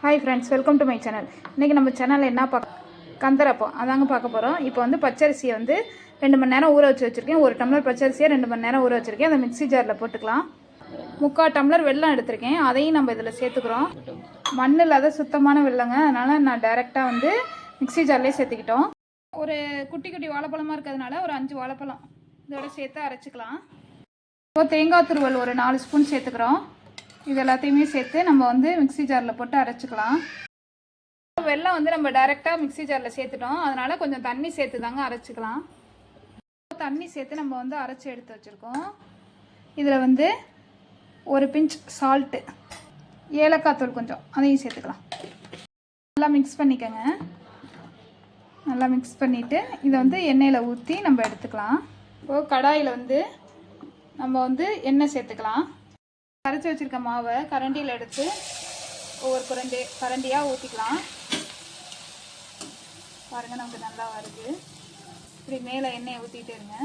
Hi friends welcome to my channel இன்றைக்கி நம்ம சேனலில் என்ன பார்க்க கந்தரப்பம் அதாங்க பார்க்க போகிறோம் இப்போ வந்து பச்சரிசியை வந்து ரெண்டு மணி நேரம் ஊற வச்சு வச்சுருக்கேன். ஒரு டம்ளர் பச்சரிசியை ரெண்டு மணி நேரம் ஊற வச்சுருக்கேன். அதை மிக்ஸி ஜாரில் போட்டுக்கலாம். முக்கால் டம்ளர் வெல்லம் எடுத்திருக்கேன். அதையும் நம்ம இதில் சேர்த்துக்கிறோம். மண் இல்லாத சுத்தமான வெள்ளங்க அதனால் நான் டைரெக்டாக வந்து மிக்ஸி ஜார்லேயே சேர்த்துக்கிட்டோம். ஒரு குட்டி குட்டி வாழைப்பழமாக இருக்கிறதுனால ஒரு அஞ்சு வாழைப்பழம் இதோட சேர்த்து அரைச்சிக்கலாம். இப்போ தேங்காய் துருவல் ஒரு நாலு ஸ்பூன் சேர்த்துக்கிறோம். இது எல்லாத்தையுமே சேர்த்து நம்ம வந்து மிக்ஸி ஜாரில் போட்டு அரைச்சிக்கலாம். வெள்ளம் வந்து நம்ம டைரெக்டாக மிக்ஸி ஜாரில் சேர்த்துட்டோம். அதனால் கொஞ்சம் தண்ணி சேர்த்து தாங்க அரைச்சிக்கலாம். தண்ணி சேர்த்து நம்ம வந்து அரைச்சி எடுத்து வச்சுருக்கோம். இதில் வந்து ஒரு பிஞ்ச் சால்ட்டு ஏலக்காய் தூள் கொஞ்சம் அதையும் சேர்த்துக்கலாம். நல்லா மிக்ஸ் பண்ணிக்கோங்க. நல்லா மிக்ஸ் பண்ணிவிட்டு இதை வந்து எண்ணெயில் ஊற்றி நம்ம எடுத்துக்கலாம். இப்போது கடாயில் வந்து நம்ம வந்து எண்ணெய் சேர்த்துக்கலாம். கரைச்சி வச்சுருக்க மாவை கரண்டியில் எடுத்து ஒவ்வொரு குரண்டி கரண்டியாக ஊற்றிக்கலாம் பாருங்கள் நமக்கு நல்லா வருது. இப்படி மேலே எண்ணெயை ஊற்றிட்டே இருங்க.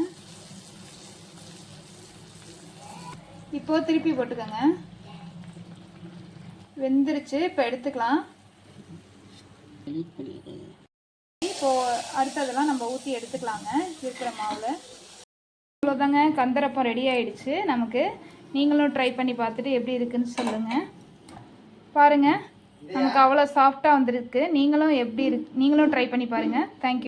இப்போ திருப்பி போட்டுக்கோங்க. வெந்துருச்சு இப்போ எடுத்துக்கலாம். இப்போது அடுத்ததெல்லாம் நம்ம ஊற்றி எடுத்துக்கலாங்க இருக்கிற மாவில். அவ்வளோதாங்க கந்தரப்பம் ரெடி ஆயிடுச்சு நமக்கு. நீங்களும் ட்ரை பண்ணி பார்த்துட்டு எப்படி இருக்குன்னு சொல்லுங்கள் பாருங்கள் நமக்கு அவ்வளோ சாஃப்டாக வந்திருக்கு. நீங்களும் எப்படி இருக்கு நீங்களும் ட்ரை பண்ணி பாருங்கள் தேங்க்யூ